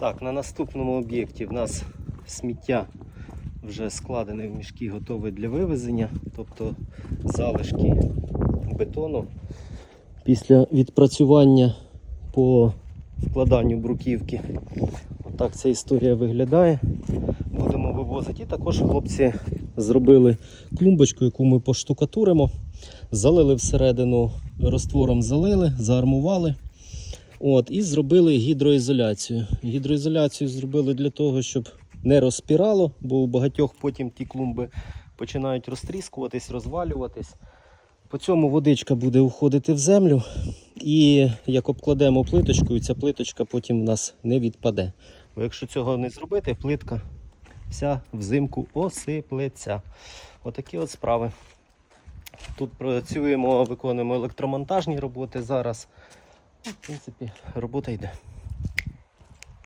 Так, на наступному об'єкті в нас сміття вже складене в мішки, готове для вивезення, тобто залишки бетону. Після відпрацювання по вкладанню бруківки. Отак ця історія виглядає. Будемо вивозити. І також хлопці зробили клумбочку, яку ми поштукатуримо. Залили всередину розтвором залили, заармували. От, і зробили гідроізоляцію. Гідроізоляцію зробили для того, щоб не розпірало, бо у багатьох потім ті клумби починають розтріскуватись, розвалюватись. По цьому водичка буде уходити в землю. І як обкладемо плиточкою, ця плиточка потім в нас не відпаде. Бо якщо цього не зробити, плитка вся взимку осиплеться. Отакі от справи. Тут працюємо, виконуємо електромонтажні роботи зараз. В принципі, робота йде.